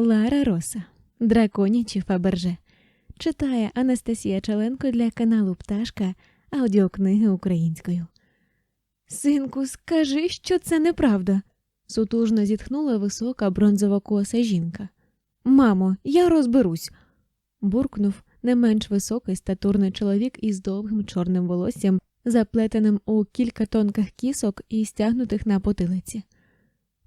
Лара Роса. Драконячі Фаберже. Читає Анастасія Чаленко для каналу Пташка аудіокниги українською. Синку, скажи, що це неправда. сутужно зітхнула висока бронзова коса жінка. Мамо, я розберусь. буркнув не менш високий статурний чоловік із довгим чорним волоссям, заплетеним у кілька тонких кісок і стягнутих на потилиці.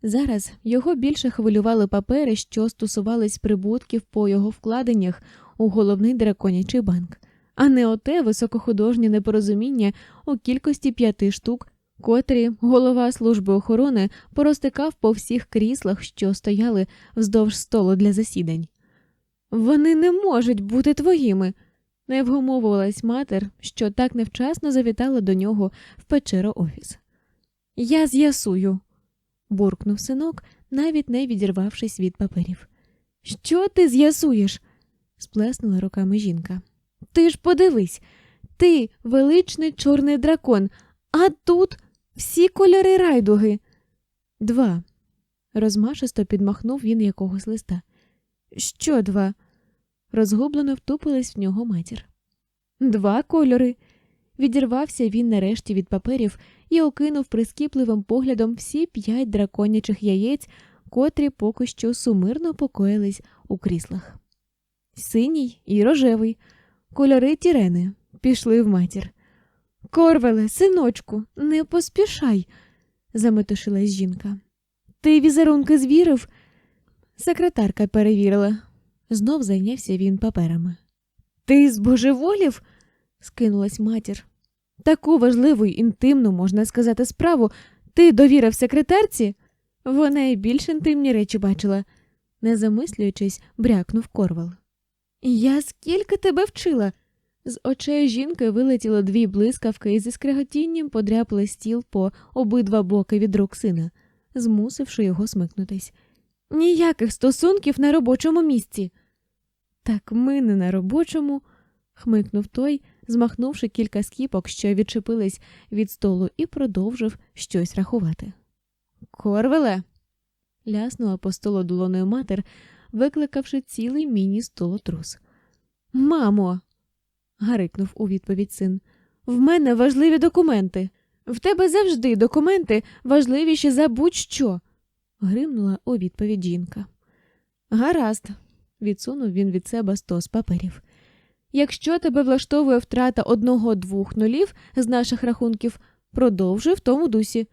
Зараз його більше хвилювали папери, що стосувались прибутків по його вкладеннях у головний драконячий банк, а не оте високохудожнє непорозуміння у кількості п'яти штук, котрі голова служби охорони поростикав по всіх кріслах, що стояли вздовж столу для засідань. Вони не можуть бути твоїми. Не вгомовувалась матер, що так невчасно завітала до нього в печеру офіс. Я з'ясую, буркнув синок, навіть не відірвавшись від паперів. Що ти з'ясуєш? сплеснула руками жінка. Ти ж подивись, ти величний чорний дракон, а тут всі кольори райдуги. Два. Розмашисто підмахнув він якогось листа. Що два? Розгублено втупилась в нього матір. Два кольори. Відірвався він нарешті від паперів і окинув прискіпливим поглядом всі п'ять драконячих яєць, котрі поки що сумирно покоїлись у кріслах. Синій і рожевий, кольори тірени, пішли в матір. Корвеле, синочку, не поспішай, заметушилась жінка. Ти візерунки звірив? Секретарка перевірила. Знов зайнявся він паперами. Ти збожеволів? скинулась матір. Таку важливу й інтимну, можна сказати, справу ти довірив секретарці? Вона й більш інтимні речі бачила, не замислюючись, брякнув корвал. Я скільки тебе вчила? З очей жінки вилетіло дві блискавки і зі скреготінням подряпали стіл по обидва боки від рук сина, змусивши його смикнутись. Ніяких стосунків на робочому місці. Так ми не на робочому, хмикнув той, змахнувши кілька скіпок, що відчепились від столу, і продовжив щось рахувати. Корвеле. ляснула по столу долоною матер, викликавши цілий міні столотрус. Мамо. гарикнув у відповідь син. В мене важливі документи. В тебе завжди документи важливіші за будь-що. гримнула у відповідь жінка. Гаразд, відсунув він від себе стос паперів. Якщо тебе влаштовує втрата одного-двох нулів з наших рахунків, продовжуй в тому дусі.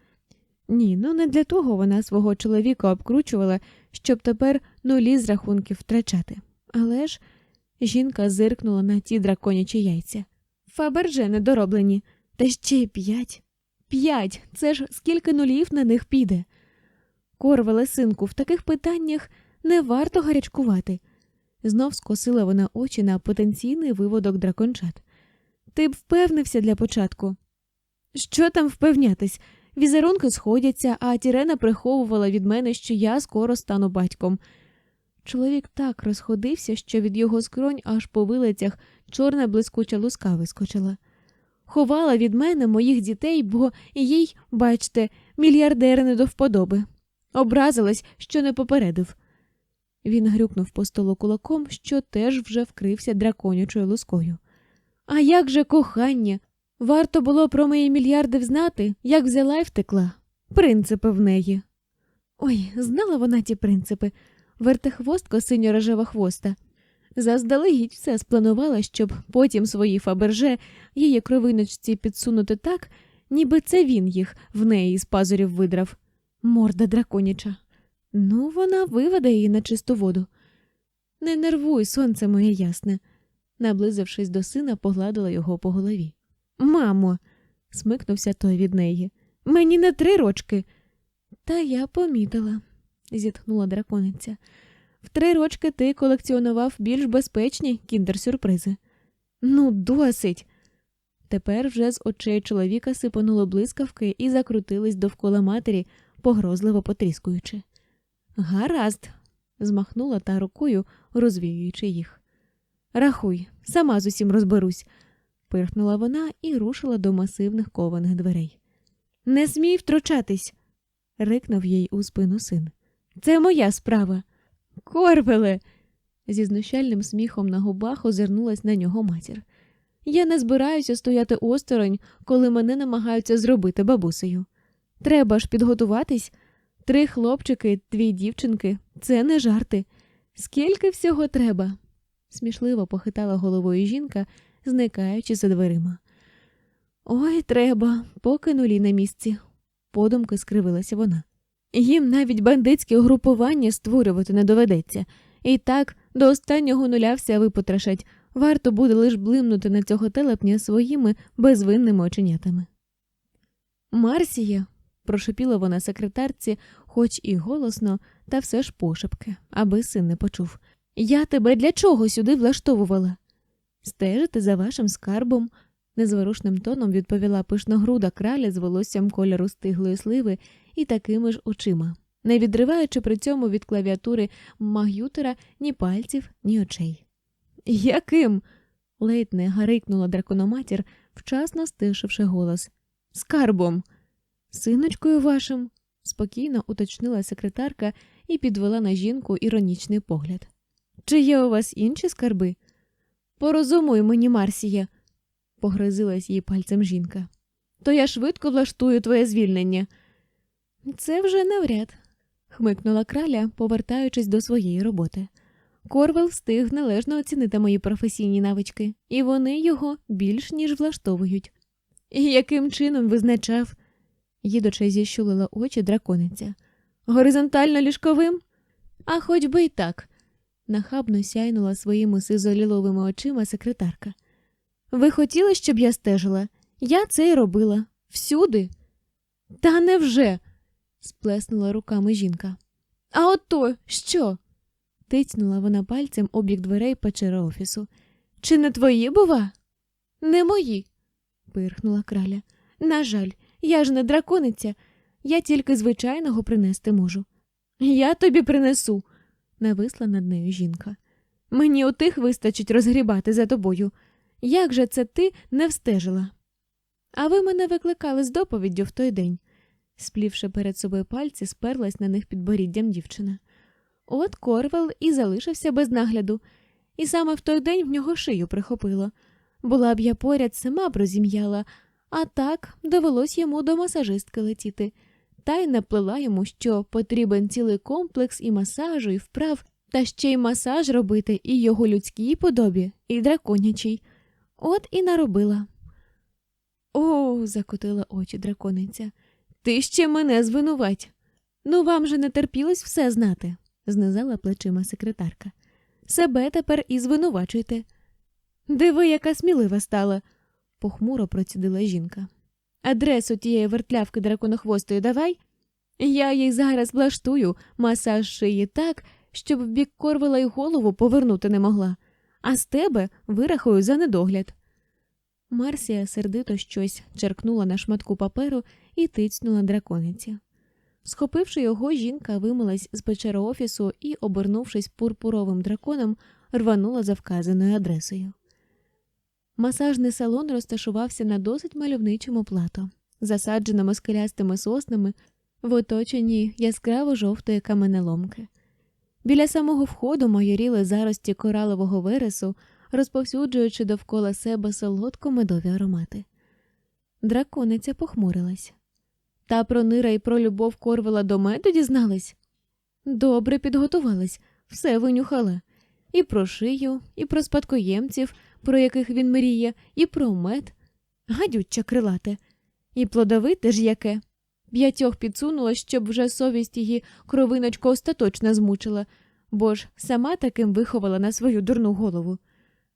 Ні, ну не для того вона свого чоловіка обкручувала, щоб тепер нулі з рахунків втрачати. Але ж жінка зиркнула на ті драконячі яйця. Фаберже недороблені, та ще й п'ять. П'ять. Це ж скільки нулів на них піде. Корвале, синку, в таких питаннях не варто гарячкувати. Знов скосила вона очі на потенційний виводок дракончат. Ти б впевнився для початку. Що там впевнятись? Візерунки сходяться, а Тірена приховувала від мене, що я скоро стану батьком. Чоловік так розходився, що від його скронь аж по вилицях чорна блискуча луска вискочила. Ховала від мене моїх дітей, бо їй, бачте, мільярдери не до вподоби. Образилась, що не попередив. Він грюкнув по столу кулаком, що теж вже вкрився драконячою лускою. А як же кохання? Варто було про мої мільярди взнати, як взяла й втекла. Принципи в неї. Ой, знала вона ті принципи, вертихвостко синьо рожева хвоста. Заздалегідь все спланувала, щоб потім свої фаберже її кровиночці підсунути так, ніби це він їх в неї з пазурів видрав. Морда драконяча. Ну, вона виведе її на чисту воду. Не нервуй, сонце моє ясне, наблизившись до сина, погладила його по голові. Мамо, смикнувся той від неї. Мені не три рочки. Та я помітила, зітхнула дракониця. В три рочки ти колекціонував більш безпечні кіндер-сюрпризи. Ну, досить. Тепер вже з очей чоловіка сипануло блискавки і закрутились довкола матері, погрозливо потріскуючи. Гаразд, змахнула та рукою, розвіюючи їх. Рахуй, сама з усім розберусь, пирхнула вона і рушила до масивних кованих дверей. Не смій втручатись, рикнув їй у спину син. Це моя справа. Корвеле. Зі знущальним сміхом на губах озирнулась на нього матір. Я не збираюся стояти осторонь, коли мене намагаються зробити бабусею. Треба ж підготуватись. Три хлопчики, дві дівчинки це не жарти. Скільки всього треба? смішливо похитала головою жінка, зникаючи за дверима. Ой, треба, поки нулі на місці, подумки скривилася вона. Їм навіть бандитське угрупування створювати не доведеться, і так до останнього нуля все випотрошать, варто буде лиш блимнути на цього телепня своїми безвинними оченятами. Марсія, прошепіла вона секретарці, хоч і голосно, та все ж пошепки, аби син не почув. Я тебе для чого сюди влаштовувала? Стежити за вашим скарбом, незворушним тоном відповіла пишногруда краля з волоссям кольору стиглої сливи і такими ж очима, не відриваючи при цьому від клавіатури магютера ні пальців, ні очей. Яким? ледь не гарикнула дракономатір, вчасно стишивши голос. Скарбом. Синочкою вашим, спокійно уточнила секретарка і підвела на жінку іронічний погляд. Чи є у вас інші скарби? Порозумуй мені, Марсія, погрозилась їй пальцем жінка. То я швидко влаштую твоє звільнення. Це вже навряд, хмикнула краля, повертаючись до своєї роботи. Корвел встиг належно оцінити мої професійні навички, і вони його більш ніж влаштовують. І яким чином визначав? Їдуче зіщулила очі дракониця. Горизонтально ліжковим? А хоч би й так, нахабно сяйнула своїми сизоліловими очима секретарка. Ви хотіли, щоб я стежила? Я це й робила. Всюди. Та невже? сплеснула руками жінка. А ото що? тицнула вона пальцем обік дверей печери офісу. Чи не твої, бува? Не мої, пирхнула краля. На жаль, я ж не дракониця, я тільки звичайного принести можу. Я тобі принесу, нависла над нею жінка. Мені отих вистачить розгрібати за тобою. Як же це ти не встежила? А ви мене викликали з доповіддю в той день, сплівши перед собою пальці, сперлась на них підборіддям дівчина. От Корвел і залишився без нагляду, і саме в той день в нього шию прихопило. Була б я поряд, сама б розім'яла, а так довелось йому до масажистки летіти, та й наплела йому, що потрібен цілий комплекс і масажу, і вправ, та ще й масаж робити і його людській подобі, і драконячій. От і наробила. О, закотила очі дракониця. Ти ще мене звинувать. Ну вам же не терпілось все знати, знизала плечима секретарка. Себе тепер і звинувачуйте. Диви, яка смілива стала, похмуро процідила жінка. Адресу тієї вертлявки драконохвостої давай. Я їй зараз влаштую масаж шиї так, щоб в бік корвела й голову повернути не могла, а з тебе вирахую за недогляд. Марсія сердито щось черкнула на шматку паперу і тицнула дракониці. Схопивши його, жінка вимилась з печери офісу і, обернувшись пурпуровим драконом, рванула за вказаною адресою. Масажний салон розташувався на досить мальовничому плато, засадженому скелястими соснами в оточенні яскраво жовтої каменеломки. Біля самого входу майоріли зарості коралового вересу, розповсюджуючи довкола себе солодко медові аромати. Дракониця похмурилась. Та про нира і про любов корвела до меду дізнались? Добре підготувалась, все винюхала. І про шию, і про спадкоємців, про яких він мріє, і про мед. Гадюче крилате, і плодовите ж яке. П'ятьох підсунула, щоб вже совість її кровиночку остаточно змучила, бо ж сама таким виховала на свою дурну голову.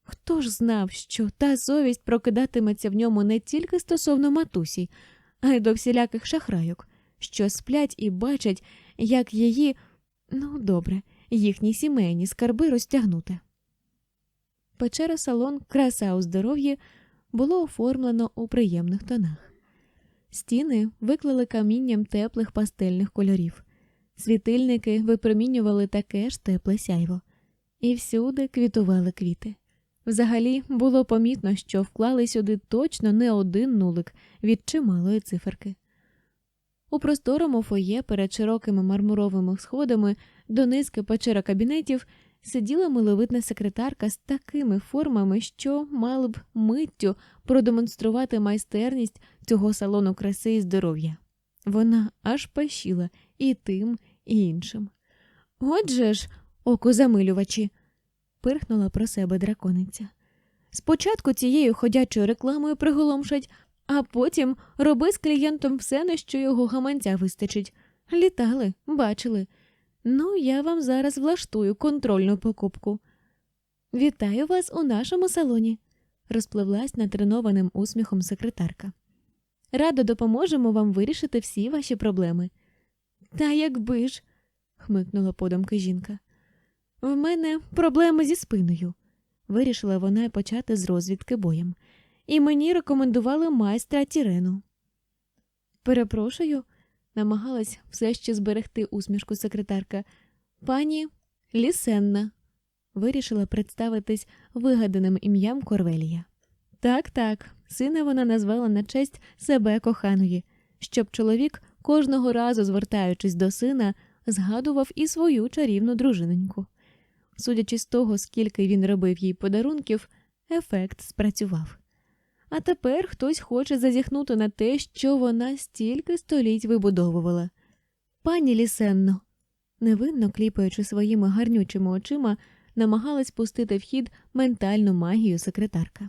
Хто ж знав, що та совість прокидатиметься в ньому не тільки стосовно матусі, а й до всіляких шахрайок, що сплять і бачать, як її, ну добре, їхні сімейні скарби розтягнути. Печера салон Краса у здоров'ї було оформлено у приємних тонах. Стіни виклали камінням теплих пастельних кольорів, світильники випромінювали таке ж тепле сяйво, і всюди квітували квіти. Взагалі було помітно, що вклали сюди точно не один нулик від чималої циферки. У просторому фоє перед широкими мармуровими сходами до низки печера кабінетів сиділа миловидна секретарка з такими формами, що мали б миттю продемонструвати майстерність цього салону краси і здоров'я. Вона аж пащила і тим, і іншим. Отже ж, окозамилювачі, пирхнула про себе дракониця. Спочатку цією ходячою рекламою приголомшать, а потім роби з клієнтом все, на що його гаманця вистачить. Літали, бачили. Ну, я вам зараз влаштую контрольну покупку. Вітаю вас у нашому салоні, розпливлась натренованим усміхом секретарка. Радо допоможемо вам вирішити всі ваші проблеми. Та якби ж, хмикнула подумки жінка. В мене проблеми зі спиною, вирішила вона почати з розвідки боєм, і мені рекомендували майстра Тірену. Перепрошую, намагалась все ще зберегти усмішку секретарка. Пані Лісенна, вирішила представитись вигаданим ім'ям Корвелія. Так, так, сина вона назвала на честь себе коханої, щоб чоловік, кожного разу звертаючись до сина, згадував і свою чарівну дружиненьку. Судячи з того, скільки він робив їй подарунків, ефект спрацював. А тепер хтось хоче зазіхнути на те, що вона стільки століть вибудовувала. Пані Лісенно, невинно кліпаючи своїми гарнючими очима, намагалась пустити в хід ментальну магію секретарка.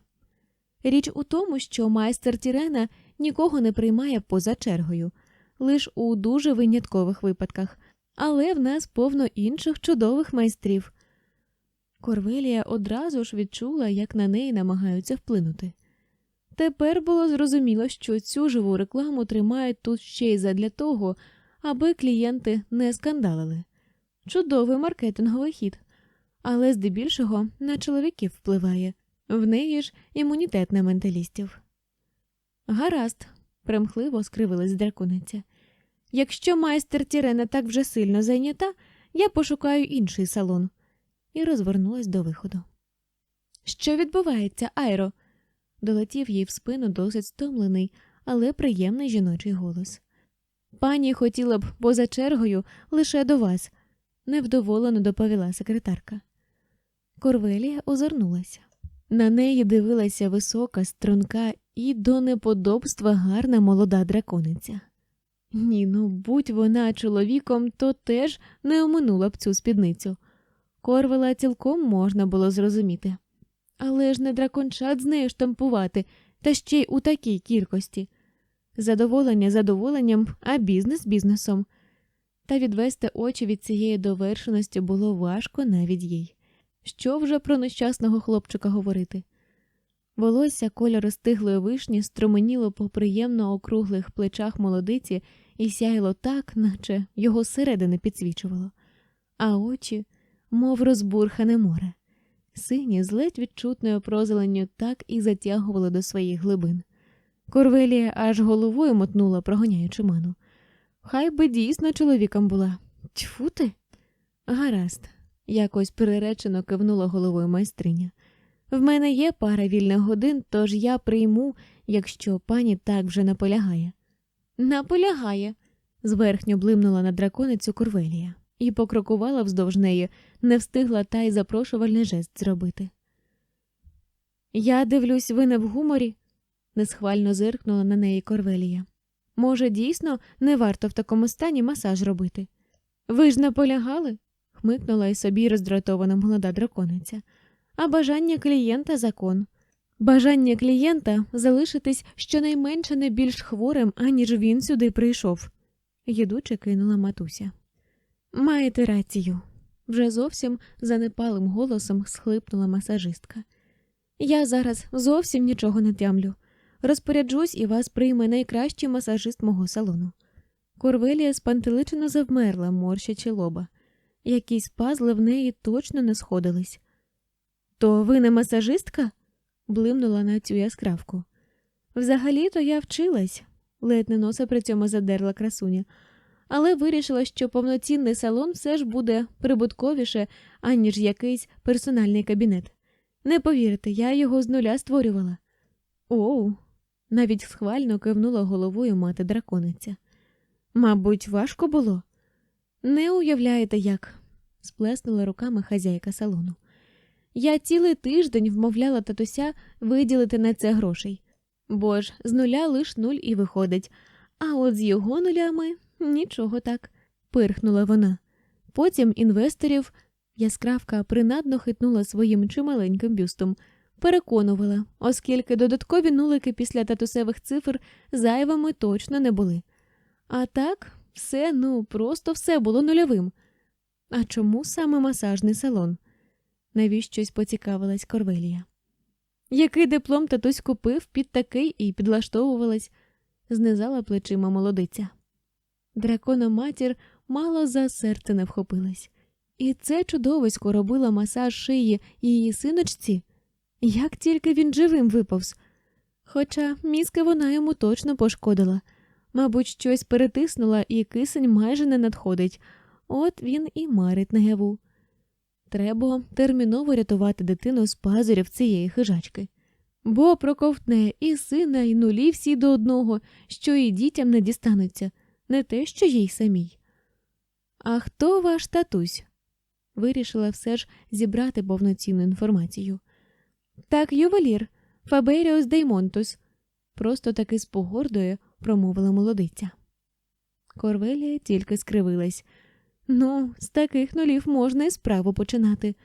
Річ у тому, що майстер Тірена нікого не приймає поза чергою, лиш у дуже виняткових випадках, але в нас повно інших чудових майстрів. Корвелія одразу ж відчула, як на неї намагаються вплинути. Тепер було зрозуміло, що цю живу рекламу тримають тут ще й задля того, аби клієнти не скандалили. Чудовий маркетинговий хід, але здебільшого на чоловіків впливає, в неї ж імунітет на менталістів. Гаразд, примхливо скривилась дракониця. Якщо майстер Тірена так вже сильно зайнята, я пошукаю інший салон і розвернулась до виходу. Що відбувається, Айро? Долетів їй в спину досить стомлений, але приємний жіночий голос. Пані хотіла б поза чергою лише до вас, невдоволено доповіла секретарка. Корвелія озирнулася. На неї дивилася висока, струнка і до неподобства гарна молода дракониця. Ні, ну будь вона чоловіком, то теж не оминула б цю спідницю. Корвела цілком можна було зрозуміти. Але ж не дракончат з нею штампувати, та ще й у такій кількості. Задоволення задоволенням, а бізнес бізнесом. Та відвести очі від цієї довершеності було важко навіть їй. Що вже про нещасного хлопчика говорити? Волосся кольору стиглої вишні струменіло по приємно округлих плечах молодиці і сяяло так, наче його зсередини підсвічувало, а очі, мов розбурхане море. Сині з ледь відчутною прозеленню так і затягували до своїх глибин. Корвелія аж головою мотнула, прогоняючи ману. Хай би дійсно чоловіком була. Тьфу ти. Гаразд, якось переречено кивнула головою майстриня. В мене є пара вільних годин, тож я прийму, якщо пані так вже наполягає. Наполягає, зверхньо блимнула на драконицю Корвелія і покрокувала вздовж неї, не встигла та й запрошувальний жест зробити. Я дивлюсь, ви не в гуморі, несхвально зиркнула на неї Корвелія. Може, дійсно, не варто в такому стані масаж робити. Ви ж наполягали? хмикнула і собі роздратована молода дракониця. А бажання клієнта закон. Бажання клієнта залишитись щонайменше не більш хворим, аніж він сюди прийшов, їдуче кинула матуся. Маєте рацію, вже зовсім занепалим голосом схлипнула масажистка. Я зараз зовсім нічого не тямлю. Розпоряджусь і вас прийме найкращий масажист мого салону. Корвелія спантеличено завмерла, морщачи лоба. Якісь пазли в неї точно не сходились. То ви не масажистка? блимнула на цю яскравку. Взагалі-то я вчилась, ледь не носа при цьому задерла красуня, але вирішила, що повноцінний салон все ж буде прибутковіше, аніж якийсь персональний кабінет. Не повірите, я його з нуля створювала. Оу, навіть схвально кивнула головою мати дракониця. Мабуть, важко було. Не уявляєте як. сплеснула руками хазяйка салону. Я цілий тиждень вмовляла татуся виділити на це грошей, бо ж з нуля лиш нуль і виходить, а от з його нулями нічого так, пирхнула вона. Потім інвесторів яскравка принадно хитнула своїм чималеньким бюстом, переконувала, оскільки додаткові нулики після татусевих цифр зайвими точно не були. А так, все, ну, просто все було нульовим. А чому саме масажний салон? Навіщось поцікавилась Корвелія. Який диплом татусь купив під такий і підлаштовувалась, знизала плечима молодиця. Дракона матір мало за серце не вхопилась. І це чудовисько робила масаж шиї її синочці, як тільки він живим виповз. Хоча мізки вона йому точно пошкодила, мабуть, щось перетиснула, і кисень майже не надходить, от він і марить наяву. Треба терміново рятувати дитину з пазурів цієї хижачки, бо проковтне і сина, і нулі всі до одного, що і дітям не дістануться, не те, що їй самій. А хто ваш татусь? Вирішила все ж зібрати повноцінну інформацію. Так, ювелір, Фаберіус Деймонтус, просто таки з погордою промовила молодиця. Корвелія тільки скривилась. Ну, з таких нулів можна і справу починати.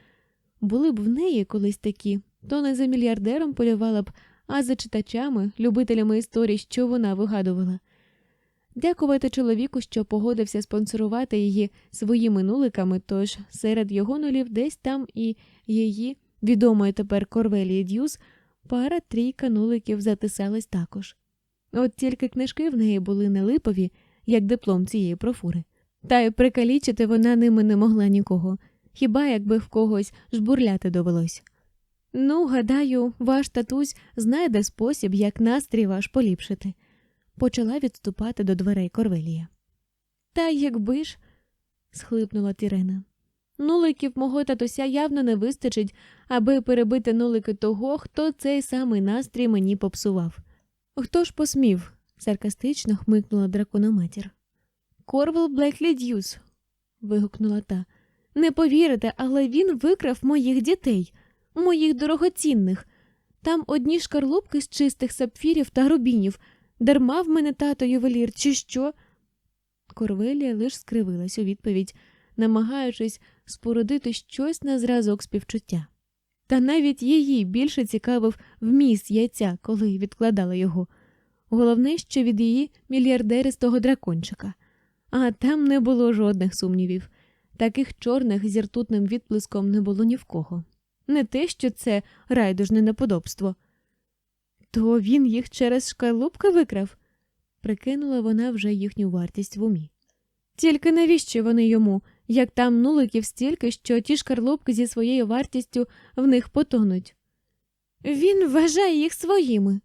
Були б в неї колись такі, то не за мільярдером полювала б, а за читачами, любителями історій, що вона вигадувала. Дякувати чоловіку, що погодився спонсорувати її своїми нуликами, тож серед його нулів десь там і її, відомої тепер Корвелії Д'юз, пара трійка нуликів затисалась також. От тільки книжки в неї були не липові, як диплом цієї профури. Та й прикалічити вона ними не могла нікого, хіба якби в когось жбурляти довелось. Ну, гадаю, ваш татусь знайде спосіб, як настрій ваш поліпшити, почала відступати до дверей Корвелія. Та якби ж, схлипнула Тірена. Нуликів мого татуся явно не вистачить, аби перебити нулики того, хто цей самий настрій мені попсував. Хто ж посмів? саркастично хмикнула дракономатір. Корвел Блеклі Д'юз, вигукнула та. Не повірите, але він викрав моїх дітей, моїх дорогоцінних. Там одні шкарлупки з чистих сапфірів та рубінів. Дарма в мене тато ювелір, чи що? Корвелія лиш скривилась у відповідь, намагаючись спорудити щось на зразок співчуття. Та навіть її більше цікавив вміст яйця, коли відкладала його. Головне, що від її мільярдеристого дракончика. А там не було жодних сумнівів. Таких чорних зі ртутним не було ні в кого. Не те, що це райдужне неподобство. То він їх через шкарлупки викрав, прикинула вона вже їхню вартість в умі. Тільки навіщо вони йому, як там нуликів стільки, що ті шкарлупки зі своєю вартістю в них потонуть? Він вважає їх своїми,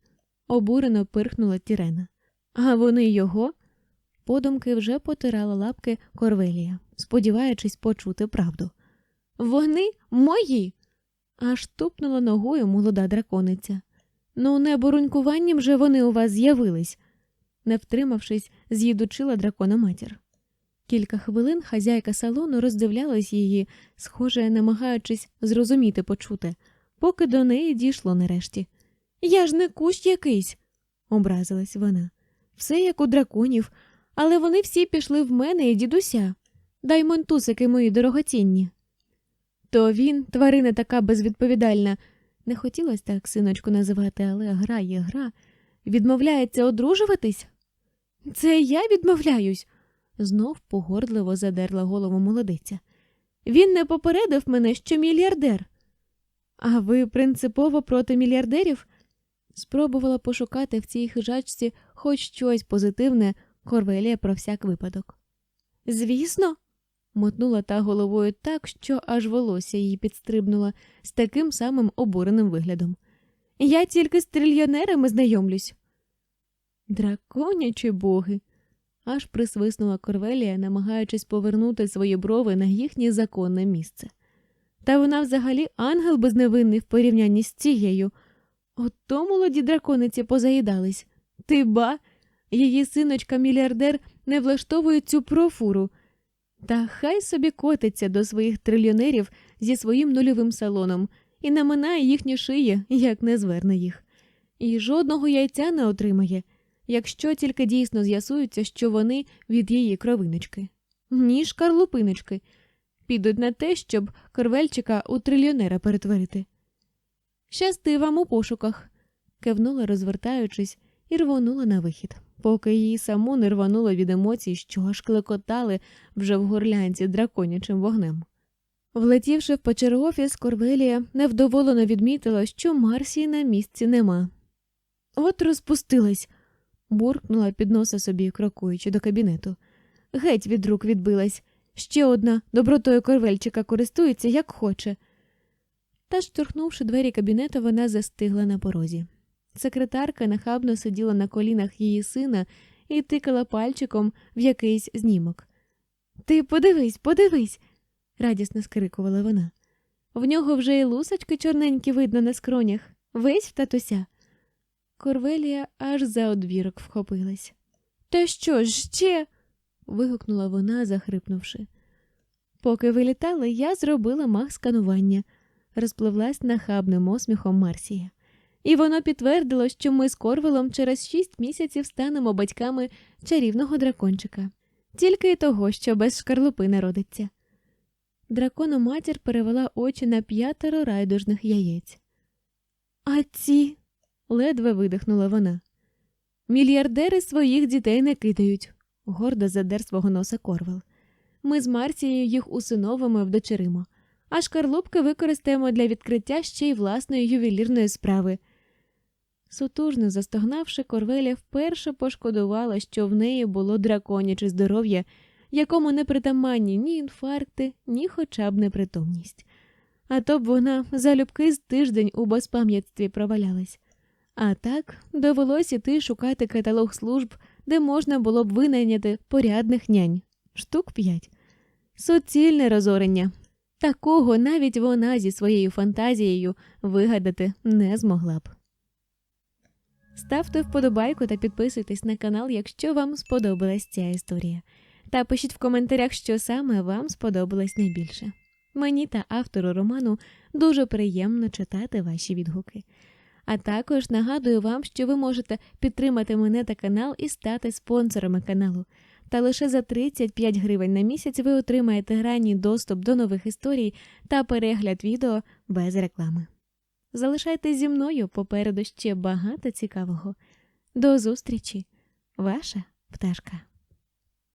обурено пирхнула Тірена. А вони його? Подумки вже потирала лапки Корвелія, сподіваючись почути правду. Вони мої. аж тупнула ногою молода дракониця. Ну, не бурунькуванням же вони у вас з'явились, не втримавшись, з'їдучила дракона матір. Кілька хвилин хазяйка салону роздивлялась її, схоже, намагаючись зрозуміти почуте, поки до неї дійшло нарешті. Я ж не кущ якийсь, образилась вона. Все як у драконів, але вони всі пішли в мене і дідуся. Дай монтусики мої дорогоцінні. То він, тварина така безвідповідальна, не хотілося так синочку називати, але гра є гра, відмовляється одружуватись? Це я відмовляюсь, знов погордливо задерла голову молодиця. Він не попередив мене, що мільярдер. А ви принципово проти мільярдерів? Спробувала пошукати в цій хижачці хоч щось позитивне Корвелія про всяк випадок. Звісно, мотнула та головою так, що аж волосся її підстрибнула з таким самим обуреним виглядом. Я тільки з трильйонерами знайомлюсь. Драконячі боги. аж присвиснула Корвелія, намагаючись повернути свої брови на їхнє законне місце. Та вона взагалі ангел безневинний в порівнянні з цією. Ото молоді дракониці позаїдались. Ти ба, її синочка мільярдер не влаштовує цю профуру. Та хай собі котиться до своїх трильйонерів зі своїм нульовим салоном і наминає їхні шиї, як не зверне їх. І жодного яйця не отримає, якщо тільки дійсно з'ясується, що вони від її кровиночки. Ні шкарлупиночки. Підуть на те, щоб корвельчика у трильйонера перетворити. Щасти вам у пошуках, кивнула, розвертаючись, і рвонула на вихід, поки її саму не рвануло від емоцій, що аж клекотали вже в горлянці драконячим вогнем. Влетівши в почергофіс, Корвелія невдоволено відмітила, що Марсії на місці нема. От розпустилась, буркнула під носа собі, крокуючи до кабінету. Геть від рук відбилась. Ще одна добротою корвельчика користується, як хоче. Та, штурхнувши двері кабінету, вона застигла на порозі. Секретарка нахабно сиділа на колінах її сина і тикала пальчиком в якийсь знімок. Ти подивись, подивись, радісно скрикувала вона. В нього вже й лусочки чорненькі видно на скронях, весь в татуся. Корвелія аж за одвірок вхопилась. Та що ж ще? вигукнула вона, захрипнувши. Поки ви літали, я зробила мах сканування, розпливлась нахабним осміхом Марсія. І воно підтвердило, що ми з Корвелом через шість місяців станемо батьками чарівного дракончика, тільки й того, що без шкарлупи народиться. Дракономатір перевела очі на п'ятеро райдужних яєць. А ці. ледве видихнула вона. Мільярдери своїх дітей не кидають, гордо задер свого носа Корвел. Ми з Марсією їх усиновимо вдочеримо, а шкарлупки використаємо для відкриття ще й власної ювелірної справи. Сутужно застогнавши, Корвеля вперше пошкодувала, що в неї було драконяче здоров'я, якому не притаманні ні інфаркти, ні хоча б непритомність. А то б вона залюбки з тиждень у безпам'ятстві провалялась. А так довелось іти шукати каталог служб, де можна було б винайняти порядних нянь штук п'ять. Суцільне розорення. Такого навіть вона зі своєю фантазією вигадати не змогла б. Ставте вподобайку та підписуйтесь на канал, якщо вам сподобалась ця історія. Та пишіть в коментарях, що саме вам сподобалось найбільше. Мені та автору роману дуже приємно читати ваші відгуки. А також нагадую вам, що ви можете підтримати мене та канал і стати спонсорами каналу. Та лише за 35 гривень на місяць ви отримаєте ранній доступ до нових історій та перегляд відео без реклами. Залишайтесь зі мною попереду ще багато цікавого. До зустрічі, ваша пташка.